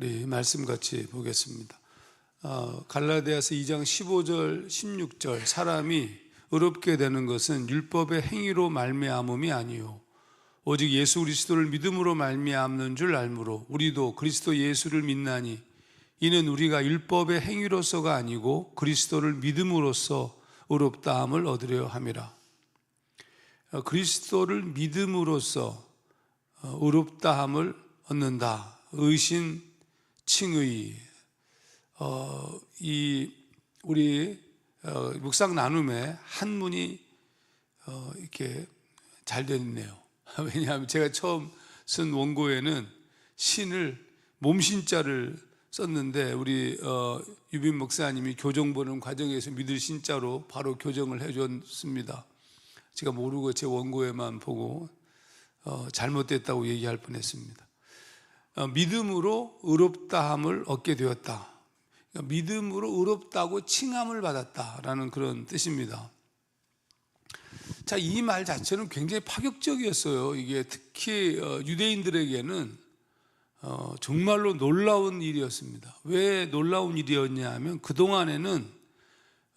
우리 말씀 같이 보겠습니다. 어, 갈라디아서 2장 15절, 16절 사람이 의롭게 되는 것은 율법의 행위로 말미암음이 아니요 오직 예수 그리스도를 믿음으로 말미암는 줄 알므로 우리도 그리스도 예수를 믿나니 이는 우리가 율법의 행위로서가 아니고 그리스도를 믿음으로써 의롭다함을 얻으려 함이라. 어, 그리스도를 믿음으로써 어, 의롭다함을 얻는다. 의신 칭의 어, 이 우리 어, 묵상 나눔에 한문이 어, 이렇게 잘 됐네요. 왜냐하면 제가 처음 쓴 원고에는 신을 몸신자를 썼는데 우리 어, 유빈 목사님이 교정 보는 과정에서 믿을 신자로 바로 교정을 해줬습니다. 제가 모르고 제 원고에만 보고 어, 잘못됐다고 얘기할 뻔했습니다. 어, 믿음으로 의롭다함을 얻게 되었다. 그러니까 믿음으로 의롭다고 칭함을 받았다라는 그런 뜻입니다. 자, 이 말 자체는 굉장히 파격적이었어요. 이게 특히 어, 유대인들에게는 어, 정말로 놀라운 일이었습니다. 왜 놀라운 일이었냐 하면 그동안에는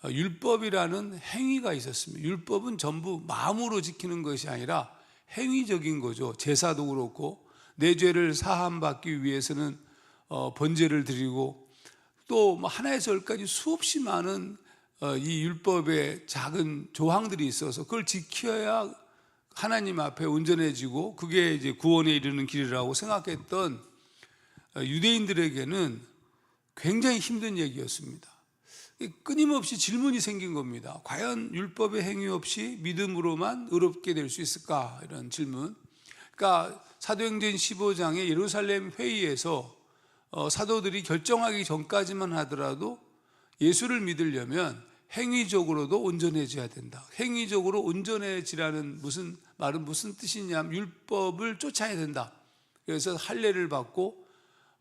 어, 율법이라는 행위가 있었습니다. 율법은 전부 마음으로 지키는 것이 아니라 행위적인 거죠. 제사도 그렇고 내 죄를 사함받기 위해서는 어, 번제를 드리고 또뭐 하나에서 열까지 수없이 많은 어, 이 율법의 작은 조항들이 있어서 그걸 지켜야 하나님 앞에 온전해지고 그게 이제 구원에 이르는 길이라고 생각했던 어, 유대인들에게는 굉장히 힘든 얘기였습니다. 끊임없이 질문이 생긴 겁니다. 과연 율법의 행위 없이 믿음으로만 의롭게 될 수 있을까? 이런 질문. 그러니까 사도행전 15장의 예루살렘 회의에서 어, 사도들이 결정하기 전까지만 하더라도 예수를 믿으려면 행위적으로도 온전해져야 된다. 행위적으로 온전해지라는 무슨 말은 무슨 뜻이냐면 율법을 쫓아야 된다. 그래서 할례를 받고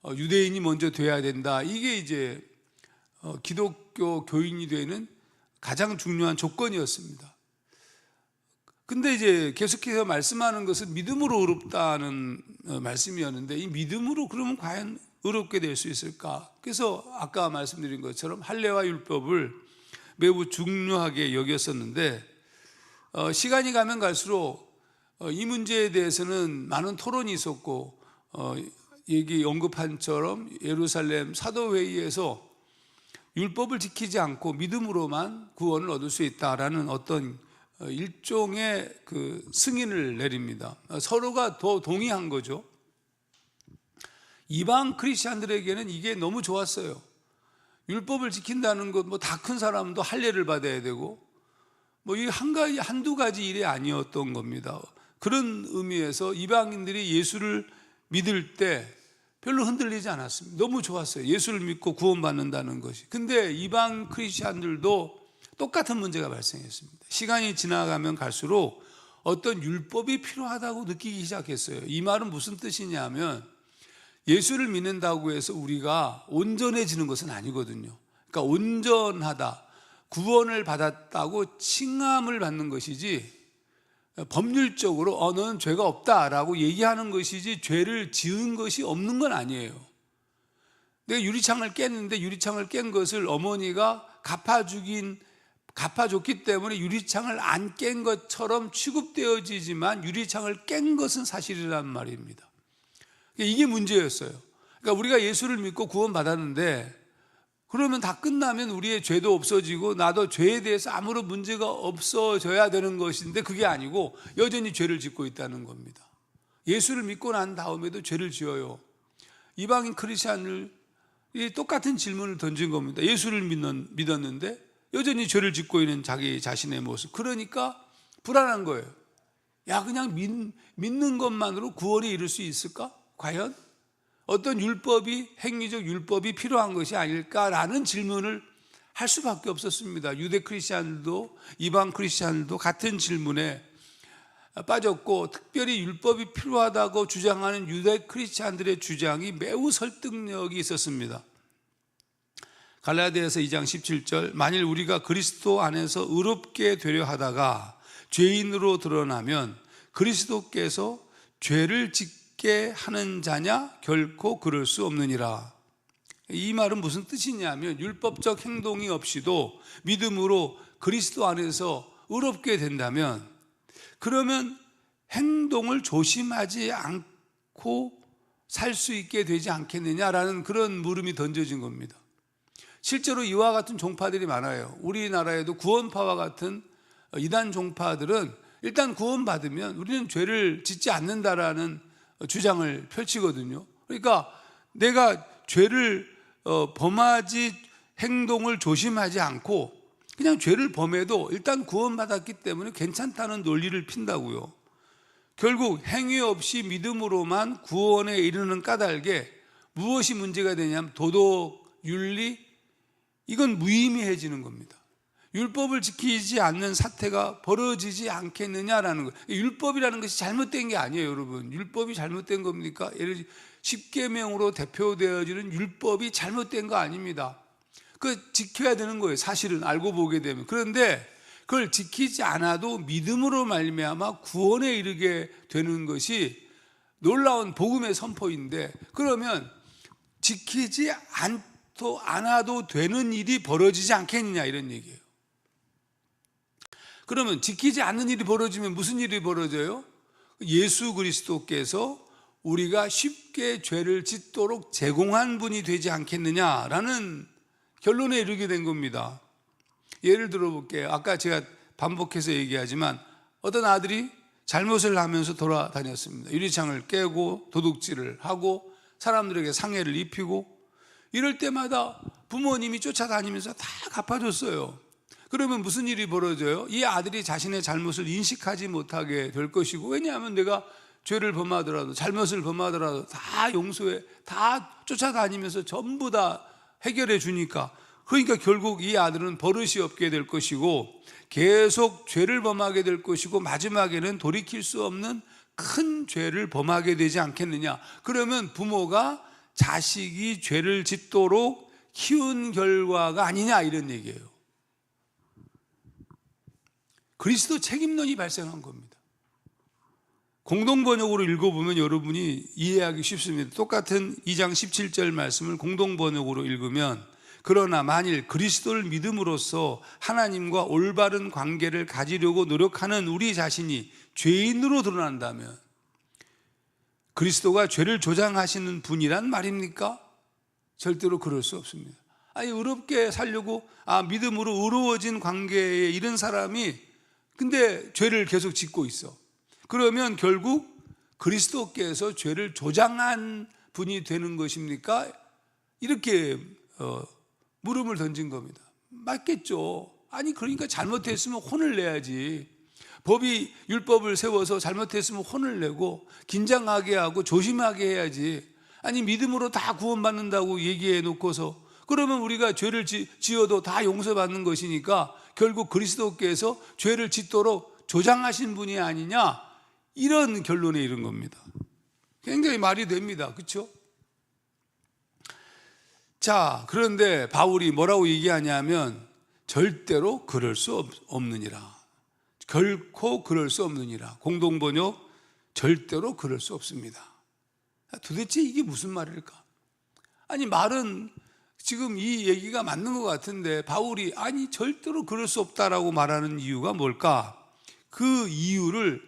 어, 유대인이 먼저 돼야 된다. 이게 이제 어, 기독교 교인이 되는 가장 중요한 조건이었습니다. 근데 이제 계속해서 말씀하는 것은 믿음으로 의롭다는 어, 말씀이었는데 이 믿음으로 그러면 과연 의롭게 될 수 있을까? 그래서 아까 말씀드린 것처럼 할례와 율법을 매우 중요하게 여겼었는데 어, 시간이 가면 갈수록 어, 이 문제에 대해서는 많은 토론이 있었고 어, 얘기 언급한처럼 예루살렘 사도회의에서 율법을 지키지 않고 믿음으로만 구원을 얻을 수 있다라는 어떤 어, 일종의 그 승인을 내립니다. 어, 서로가 더 동의한 거죠. 이방 크리스천들에게는 이게 너무 좋았어요. 율법을 지킨다는 것, 뭐 다 큰 사람도 할례를 받아야 되고, 뭐 이 한 가지 한두 가지 일이 아니었던 겁니다. 그런 의미에서 이방인들이 예수를 믿을 때 별로 흔들리지 않았습니다. 너무 좋았어요. 예수를 믿고 구원받는다는 것이. 근데 이방 크리스천들도 똑같은 문제가 발생했습니다. 시간이 지나가면 갈수록 어떤 율법이 필요하다고 느끼기 시작했어요. 이 말은 무슨 뜻이냐면 예수를 믿는다고 해서 우리가 온전해지는 것은 아니거든요. 그러니까 온전하다, 구원을 받았다고 칭함을 받는 것이지 법률적으로 어, 너는 죄가 없다라고 얘기하는 것이지 죄를 지은 것이 없는 건 아니에요. 내가 유리창을 깼는데 유리창을 깬 것을 어머니가 갚아주긴 갚아줬기 때문에 유리창을 안 깬 것처럼 취급되어지지만 유리창을 깬 것은 사실이란 말입니다. 이게 문제였어요. 그러니까 우리가 예수를 믿고 구원받았는데 그러면 다 끝나면 우리의 죄도 없어지고 나도 죄에 대해서 아무런 문제가 없어져야 되는 것인데 그게 아니고 여전히 죄를 짓고 있다는 겁니다. 예수를 믿고 난 다음에도 죄를 지어요. 이방인 크리스천을 똑같은 질문을 던진 겁니다. 예수를 믿었는데 여전히 죄를 짓고 있는 자기 자신의 모습. 그러니까 불안한 거예요. 야, 그냥 믿, 믿는 것만으로 구원에 이를 수 있을까? 과연? 어떤 율법이, 행위적 율법이 필요한 것이 아닐까라는 질문을 할 수밖에 없었습니다. 유대 크리스찬들도 이방 크리스찬들도 같은 질문에 빠졌고 특별히 율법이 필요하다고 주장하는 유대 크리스찬들의 주장이 매우 설득력이 있었습니다. 갈라디아서 2장 17절 만일 우리가 그리스도 안에서 의롭게 되려 하다가 죄인으로 드러나면 그리스도께서 죄를 짓 쉽게 하는 자냐 결코 그럴 수 없느니라. 이 말은 무슨 뜻이냐면 율법적 행동이 없이도 믿음으로 그리스도 안에서 의롭게 된다면 그러면 행동을 조심하지 않고 살 수 있게 되지 않겠느냐라는 그런 물음이 던져진 겁니다. 실제로 이와 같은 종파들이 많아요. 우리나라에도 구원파와 같은 이단 종파들은 일단 구원받으면 우리는 죄를 짓지 않는다라는 주장을 펼치거든요. 그러니까 내가 죄를 어, 범하지 행동을 조심하지 않고 그냥 죄를 범해도 일단 구원받았기 때문에 괜찮다는 논리를 핀다고요. 결국 행위 없이 믿음으로만 구원에 이르는 까닭에 무엇이 문제가 되냐면 도덕, 윤리 이건 무의미해지는 겁니다. 율법을 지키지 않는 사태가 벌어지지 않겠느냐라는 거예요. 율법이라는 것이 잘못된 게 아니에요, 여러분. 율법이 잘못된 겁니까? 예를 십계명으로 대표되어지는 율법이 잘못된 거 아닙니다. 그 지켜야 되는 거예요. 사실은 알고 보게 되면. 그런데 그걸 지키지 않아도 믿음으로 말미암아 구원에 이르게 되는 것이 놀라운 복음의 선포인데 그러면 지키지 않 도 않아도 되는 일이 벌어지지 않겠느냐 이런 얘기예요. 그러면 지키지 않는 일이 벌어지면 무슨 일이 벌어져요? 예수 그리스도께서 우리가 쉽게 죄를 짓도록 제공한 분이 되지 않겠느냐라는 결론에 이르게 된 겁니다. 예를 들어 볼게요. 아까 제가 반복해서 얘기하지만 어떤 아들이 잘못을 하면서 돌아다녔습니다. 유리창을 깨고 도둑질을 하고 사람들에게 상해를 입히고 이럴 때마다 부모님이 쫓아다니면서 다 갚아줬어요. 그러면 무슨 일이 벌어져요? 이 아들이 자신의 잘못을 인식하지 못하게 될 것이고 왜냐하면 내가 죄를 범하더라도 잘못을 범하더라도 다 용서해 다 쫓아다니면서 전부 다 해결해 주니까 그러니까 결국 이 아들은 버릇이 없게 될 것이고 계속 죄를 범하게 될 것이고 마지막에는 돌이킬 수 없는 큰 죄를 범하게 되지 않겠느냐 그러면 부모가 자식이 죄를 짓도록 키운 결과가 아니냐 이런 얘기예요 그리스도 책임론이 발생한 겁니다. 공동 번역으로 읽어보면 여러분이 이해하기 쉽습니다. 똑같은 2장 17절 말씀을 공동 번역으로 읽으면 그러나 만일 그리스도를 믿음으로써 하나님과 올바른 관계를 가지려고 노력하는 우리 자신이 죄인으로 드러난다면 그리스도가 죄를 조장하시는 분이란 말입니까? 절대로 그럴 수 없습니다. 아니 의롭게 살려고 아 믿음으로 의로워진 관계에 이른 사람이 근데 죄를 계속 짓고 있어. 그러면 결국 그리스도께서 죄를 조장한 분이 되는 것입니까? 이렇게 어, 물음을 던진 겁니다. 맞겠죠. 아니 그러니까 잘못했으면 혼을 내야지. 법이 율법을 세워서 잘못했으면 혼을 내고 긴장하게 하고 조심하게 해야지. 아니 믿음으로 다 구원받는다고 얘기해 놓고서 그러면 우리가 죄를 지, 지어도 다 용서받는 것이니까 결국 그리스도께서 죄를 짓도록 조장하신 분이 아니냐 이런 결론에 이른 겁니다. 굉장히 말이 됩니다. 그렇죠? 자, 그런데 바울이 뭐라고 얘기하냐면 절대로 그럴 수 없느니라. 결코 그럴 수 없느니라. 공동번역 절대로 그럴 수 없습니다. 도대체 이게 무슨 말일까? 아니 말은 지금 이 얘기가 맞는 것 같은데 바울이 아니 절대로 그럴 수 없다라고 말하는 이유가 뭘까? 그 이유를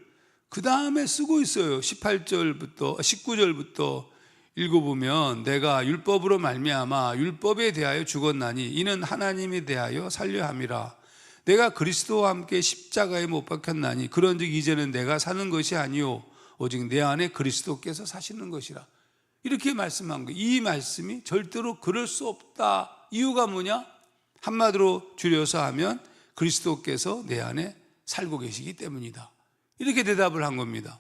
그 다음에 쓰고 있어요. 18절부터 19절부터 읽어보면 내가 율법으로 말미암아 율법에 대하여 죽었나니 이는 하나님에 대하여 살려 함이라. 내가 그리스도와 함께 십자가에 못 박혔나니 그런즉 이제는 내가 사는 것이 아니요 오직 내 안에 그리스도께서 사시는 것이라. 이렇게 말씀한 거예요. 이 말씀이 절대로 그럴 수 없다. 이유가 뭐냐? 한마디로 줄여서 하면 그리스도께서 내 안에 살고 계시기 때문이다. 이렇게 대답을 한 겁니다.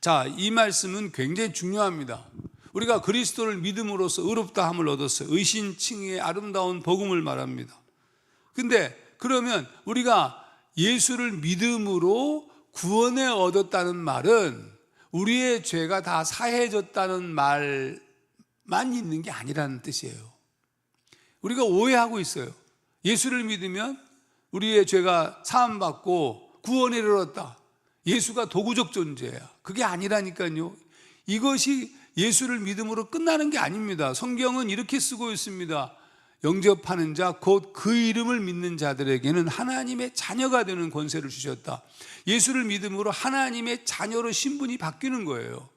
자, 이 말씀은 굉장히 중요합니다. 우리가 그리스도를 믿음으로써 의롭다 함을 얻었어요. 의신칭의 아름다운 복음을 말합니다. 근데 그러면 우리가 예수를 믿음으로 구원에 얻었다는 말은 우리의 죄가 다 사해졌다는 말만 있는 게 아니라는 뜻이에요. 우리가 오해하고 있어요. 예수를 믿으면 우리의 죄가 사함받고 구원에 이르렀다. 예수가 도구적 존재야. 그게 아니라니까요. 이것이 예수를 믿음으로 끝나는 게 아닙니다. 성경은 이렇게 쓰고 있습니다. 영접하는 자, 곧 그 이름을 믿는 자들에게는 하나님의 자녀가 되는 권세를 주셨다. 예수를 믿음으로 하나님의 자녀로 신분이 바뀌는 거예요.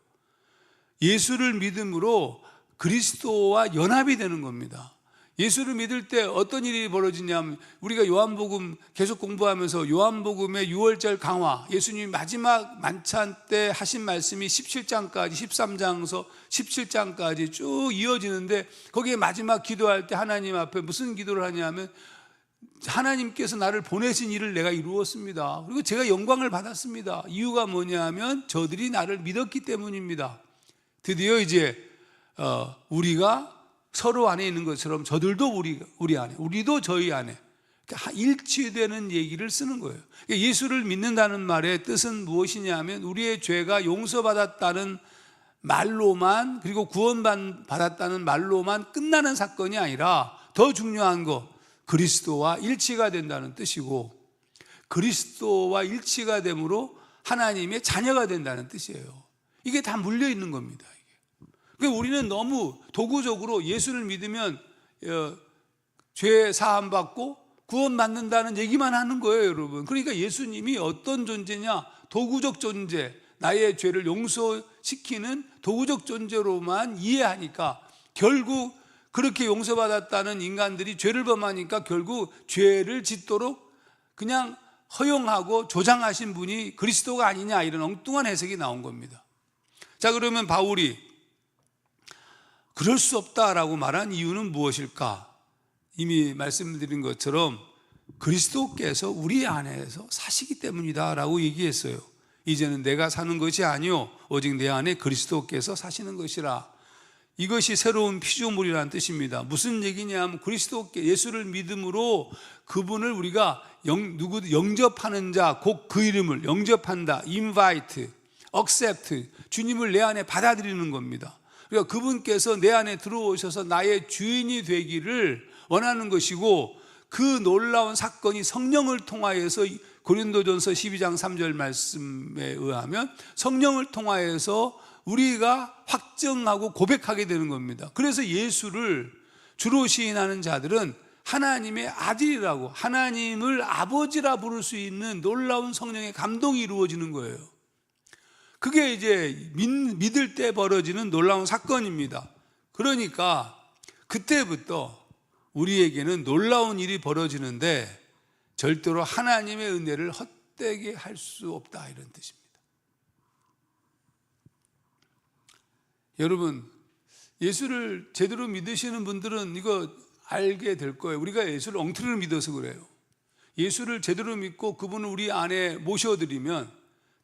예수를 믿음으로 그리스도와 연합이 되는 겁니다. 예수를 믿을 때 어떤 일이 벌어지냐면 우리가 요한복음 계속 공부하면서 요한복음의 6월절 강화 예수님이 마지막 만찬 때 하신 말씀이 17장까지 13장서 17장까지 쭉 이어지는데 거기에 마지막 기도할 때 하나님 앞에 무슨 기도를 하냐면 하나님께서 나를 보내신 일을 내가 이루었습니다. 그리고 제가 영광을 받았습니다. 이유가 뭐냐면 저들이 나를 믿었기 때문입니다. 드디어 이제 어, 우리가 서로 안에 있는 것처럼 저들도 우리 우리 안에, 우리도 저희 안에 일치되는 얘기를 쓰는 거예요. 그러니까 예수를 믿는다는 말의 뜻은 무엇이냐면 우리의 죄가 용서받았다는 말로만 그리고 구원받았다는 말로만 끝나는 사건이 아니라 더 중요한 거 그리스도와 일치가 된다는 뜻이고 그리스도와 일치가 되므로 하나님의 자녀가 된다는 뜻이에요. 이게 다 물려 있는 겁니다. 그러니까 우리는 너무 도구적으로 예수를 믿으면 어, 죄 사함 받고 구원 받는다는 얘기만 하는 거예요, 여러분. 그러니까 예수님이 어떤 존재냐? 도구적 존재, 나의 죄를 용서시키는 도구적 존재로만 이해하니까 결국 그렇게 용서받았다는 인간들이 죄를 범하니까 결국 죄를 짓도록 그냥 허용하고 조장하신 분이 그리스도가 아니냐 이런 엉뚱한 해석이 나온 겁니다. 자, 그러면 바울이 그럴 수 없다라고 말한 이유는 무엇일까? 이미 말씀드린 것처럼 그리스도께서 우리 안에서 사시기 때문이다라고 얘기했어요. 이제는 내가 사는 것이 아니요 오직 내 안에 그리스도께서 사시는 것이라. 이것이 새로운 피조물이라는 뜻입니다. 무슨 얘기냐면 그리스도께 예수를 믿음으로 그분을 우리가 영, 누구 영접하는 자, 곧 그 이름을 영접한다. invite, accept. 주님을 내 안에 받아들이는 겁니다. 그러니까 그분께서 내 안에 들어오셔서 나의 주인이 되기를 원하는 것이고 그 놀라운 사건이 성령을 통하여서 고린도전서 12장 3절 말씀에 의하면 성령을 통하여서 우리가 확정하고 고백하게 되는 겁니다. 그래서 예수를 주로 시인하는 자들은 하나님의 아들이라고 하나님을 아버지라 부를 수 있는 놀라운 성령의 감동이 이루어지는 거예요. 그게 이제 믿 을 때 벌어지는 놀라운 사건입니다. 그러니까 그때부터 우리에게는 놀라운 일이 벌어지는데 절대로 하나님의 은혜를 헛되게 할 수 없다 이런 뜻입니다. 여러분 예수를 제대로 믿으시는 분들은 이거 알게 될 거예요. 우리가 예수를 엉터리로 믿어서 그래요. 예수를 제대로 믿고 그분을 우리 안에 모셔드리면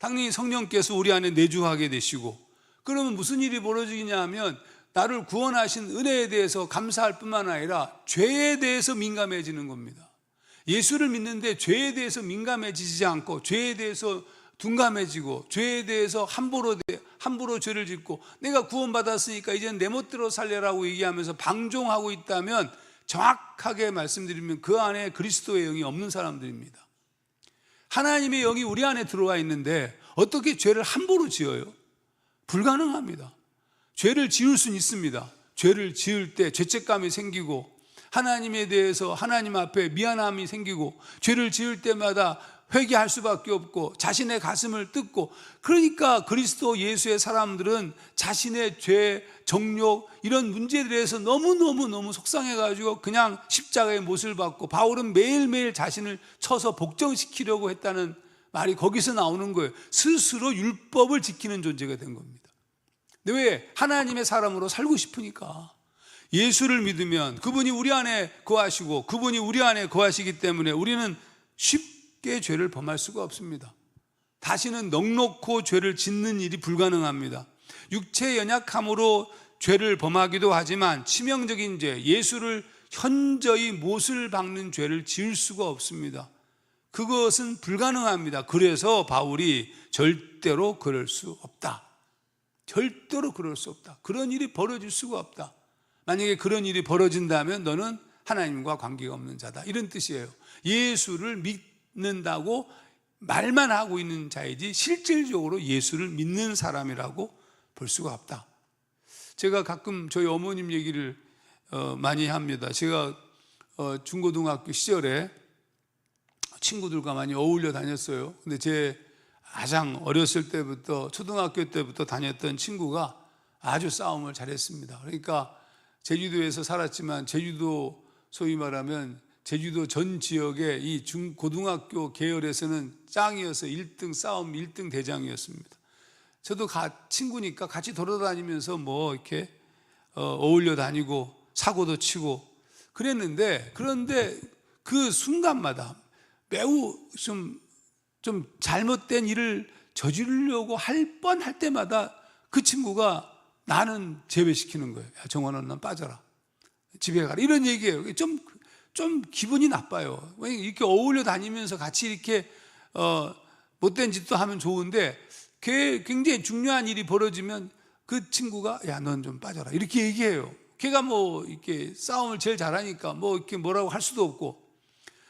당연히 성령께서 우리 안에 내주하게 되시고 그러면 무슨 일이 벌어지냐 하면 나를 구원하신 은혜에 대해서 감사할 뿐만 아니라 죄에 대해서 민감해지는 겁니다. 예수를 믿는데 죄에 대해서 민감해지지 않고 죄에 대해서 둔감해지고 죄에 대해서 함부로 함부로 죄를 짓고 내가 구원받았으니까 이제는 내 멋대로 살려라고 얘기하면서 방종하고 있다면 정확하게 말씀드리면 그 안에 그리스도의 영이 없는 사람들입니다. 하나님의 영이 우리 안에 들어와 있는데 어떻게 죄를 함부로 지어요? 불가능합니다. 죄를 지을 수는 있습니다. 죄를 지을 때 죄책감이 생기고 하나님에 대해서 하나님 앞에 미안함이 생기고 죄를 지을 때마다 회개할 수밖에 없고 자신의 가슴을 뜯고 그러니까 그리스도 예수의 사람들은 자신의 죄, 정욕 이런 문제들에 대해서 너무너무너무 속상해 가지고 그냥 십자가의 못을 받고 바울은 매일매일 자신을 쳐서 복종시키려고 했다는 말이 거기서 나오는 거예요. 스스로 율법을 지키는 존재가 된 겁니다. 근데 왜 하나님의 사람으로 살고 싶으니까 예수를 믿으면 그분이 우리 안에 거하시고 그분이 우리 안에 거하시기 때문에 우리는 쉽 쉽게 죄를 범할 수가 없습니다. 다시는 넉넉고 죄를 짓는 일이 불가능합니다. 육체 연약함으로 죄를 범하기도 하지만 치명적인 죄, 예수를 현저히 못을 박는 죄를 지을 수가 없습니다. 그것은 불가능합니다. 그래서 바울이 절대로 그럴 수 없다. 절대로 그럴 수 없다. 그런 일이 벌어질 수가 없다. 만약에 그런 일이 벌어진다면 너는 하나님과 관계가 없는 자다. 이런 뜻이에요. 예수를 믿 믿는다고 말만 하고 있는 자이지 실질적으로 예수를 믿는 사람이라고 볼 수가 없다. 제가 가끔 저희 어머님 얘기를 어, 많이 합니다. 제가 어, 중고등학교 시절에 친구들과 많이 어울려 다녔어요. 근데 제 가장 어렸을 때부터 초등학교 때부터 다녔던 친구가 아주 싸움을 잘했습니다. 그러니까 제주도에서 살았지만 제주도 소위 말하면 제주도 전 지역의 이 중 고등학교 계열에서는 짱이어서 1등 싸움 1등 대장이었습니다. 저도 가, 친구니까 같이 돌아다니면서 뭐 이렇게 어, 어울려 다니고 사고도 치고 그랬는데 그런데 그 순간마다 매우 좀, 좀 잘못된 일을 저지르려고 할 뻔 할 때마다 그 친구가 나는 제외시키는 거예요. 야, 정원은 넌 빠져라. 집에 가라. 이런 얘기예요. 좀, 좀 기분이 나빠요. 왜 이렇게 어울려 다니면서 같이 이렇게, 어, 못된 짓도 하면 좋은데, 걔 굉장히 중요한 일이 벌어지면 그 친구가, 야, 넌 좀 빠져라. 이렇게 얘기해요. 걔가 뭐, 이렇게 싸움을 제일 잘하니까 뭐, 이렇게 뭐라고 할 수도 없고.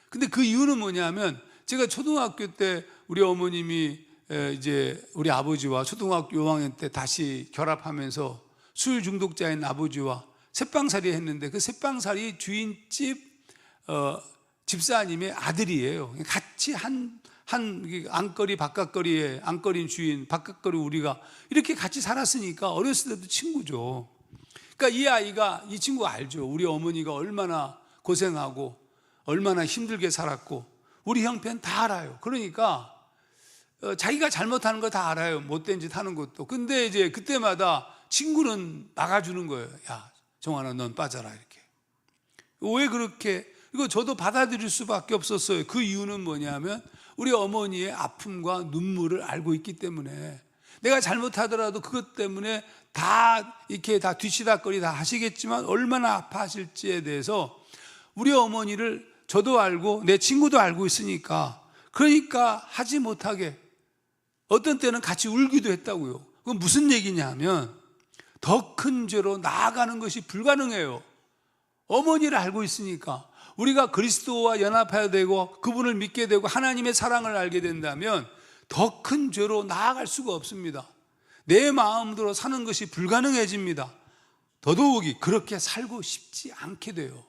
근데 그 이유는 뭐냐면, 제가 초등학교 때 우리 어머님이 에, 이제 우리 아버지와 초등학교 5학년 때 다시 결합하면서 술 중독자인 아버지와 새빵살이 했는데 그 새빵살이 주인집 어, 집사님의 아들이에요. 같이 한, 한 안거리 바깥거리에 안거리인 주인 바깥거리 우리가 이렇게 같이 살았으니까 어렸을 때도 친구죠. 그러니까 이 아이가 이 친구 알죠. 우리 어머니가 얼마나 고생하고 얼마나 힘들게 살았고 우리 형편 다 알아요. 그러니까 어, 자기가 잘못하는 거 다 알아요. 못된 짓 하는 것도. 근데 이제 그때마다 친구는 막아주는 거예요. 야, 정환아, 넌 빠져라. 이렇게. 왜 그렇게? 이거 저도 받아들일 수밖에 없었어요. 그 이유는 뭐냐면 우리 어머니의 아픔과 눈물을 알고 있기 때문에 내가 잘못하더라도 그것 때문에 다 이렇게 다 뒤치다거리 다 하시겠지만 얼마나 아파하실지에 대해서 우리 어머니를 저도 알고 내 친구도 알고 있으니까 그러니까 하지 못하게 어떤 때는 같이 울기도 했다고요. 그건 무슨 얘기냐 하면 더 큰 죄로 나아가는 것이 불가능해요. 어머니를 알고 있으니까 우리가 그리스도와 연합해야 되고 그분을 믿게 되고 하나님의 사랑을 알게 된다면 더 큰 죄로 나아갈 수가 없습니다. 내 마음대로 사는 것이 불가능해집니다. 더더욱이 그렇게 살고 싶지 않게 돼요.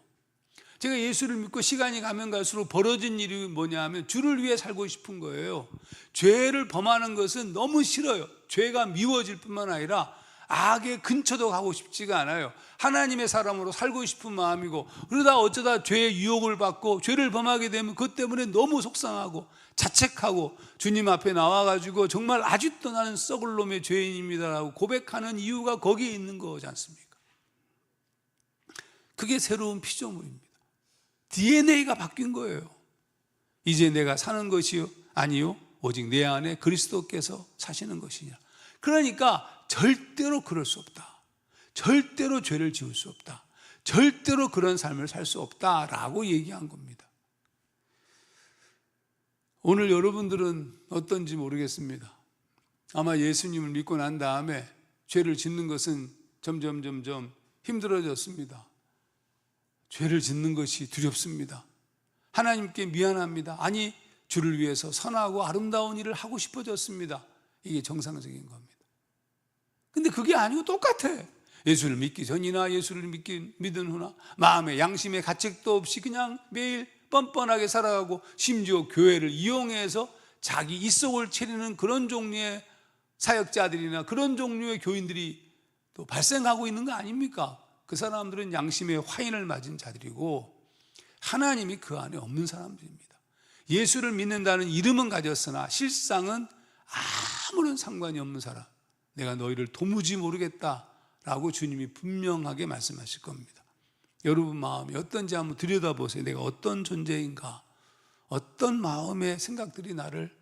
제가 예수를 믿고 시간이 가면 갈수록 벌어진 일이 뭐냐 하면 주를 위해 살고 싶은 거예요. 죄를 범하는 것은 너무 싫어요. 죄가 미워질 뿐만 아니라 악의 근처도 가고 싶지가 않아요. 하나님의 사람으로 살고 싶은 마음이고 그러다 어쩌다 죄의 유혹을 받고 죄를 범하게 되면 그것 때문에 너무 속상하고 자책하고 주님 앞에 나와가지고 정말 아직도 나는 썩을 놈의 죄인입니다라고 고백하는 이유가 거기에 있는 거지 않습니까? 그게 새로운 피조물입니다. DNA가 바뀐 거예요. 이제 내가 사는 것이요? 아니요. 오직 내 안에 그리스도께서 사시는 것이냐. 그러니까 절대로 그럴 수 없다. 절대로 죄를 지을 수 없다. 절대로 그런 삶을 살 수 없다라고 얘기한 겁니다. 오늘 여러분들은 어떤지 모르겠습니다. 아마 예수님을 믿고 난 다음에 죄를 짓는 것은 점점 점점 힘들어졌습니다. 죄를 짓는 것이 두렵습니다. 하나님께 미안합니다. 아니, 주를 위해서 선하고 아름다운 일을 하고 싶어졌습니다. 이게 정상적인 겁니다. 근데 그게 아니고 똑같아. 예수를 믿기 전이나 예수를 믿기, 믿은 후나 마음에 양심의 가책도 없이 그냥 매일 뻔뻔하게 살아가고 심지어 교회를 이용해서 자기 이속을 차리는 그런 종류의 사역자들이나 그런 종류의 교인들이 또 발생하고 있는 거 아닙니까? 그 사람들은 양심의 화인을 맞은 자들이고 하나님이 그 안에 없는 사람들입니다. 예수를 믿는다는 이름은 가졌으나 실상은 아무런 상관이 없는 사람. 내가 너희를 도무지 모르겠다 라고 주님이 분명하게 말씀하실 겁니다. 여러분 마음이 어떤지 한번 들여다보세요. 내가 어떤 존재인가? 어떤 마음의 생각들이 나를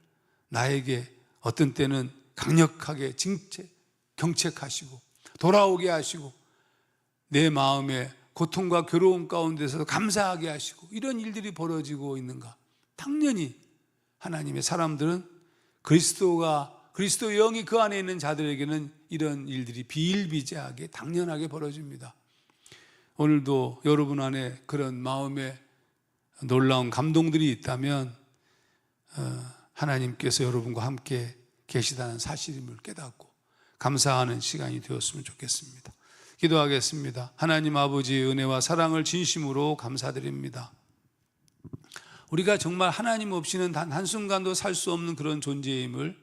나에게 어떤 때는 강력하게 징체, 경책하시고 돌아오게 하시고 내 마음에 고통과 괴로움 가운데서 감사하게 하시고 이런 일들이 벌어지고 있는가? 당연히 하나님의 사람들은 그리스도가 그리스도 영이 그 안에 있는 자들에게는 이런 일들이 비일비재하게 당연하게 벌어집니다. 오늘도 여러분 안에 그런 마음에 놀라운 감동들이 있다면 어, 하나님께서 여러분과 함께 계시다는 사실임을 깨닫고 감사하는 시간이 되었으면 좋겠습니다. 기도하겠습니다. 하나님 아버지의 은혜와 사랑을 진심으로 감사드립니다. 우리가 정말 하나님 없이는 단 한순간도 살 수 없는 그런 존재임을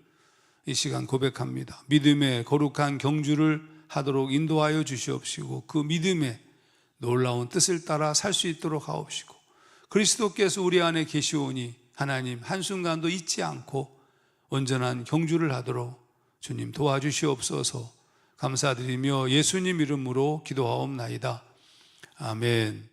이 시간 고백합니다. 믿음의 거룩한 경주를 하도록 인도하여 주시옵시고 그 믿음의 놀라운 뜻을 따라 살 수 있도록 하옵시고 그리스도께서 우리 안에 계시오니 하나님 한순간도 잊지 않고 온전한 경주를 하도록 주님 도와주시옵소서 감사드리며 예수님 이름으로 기도하옵나이다. 아멘.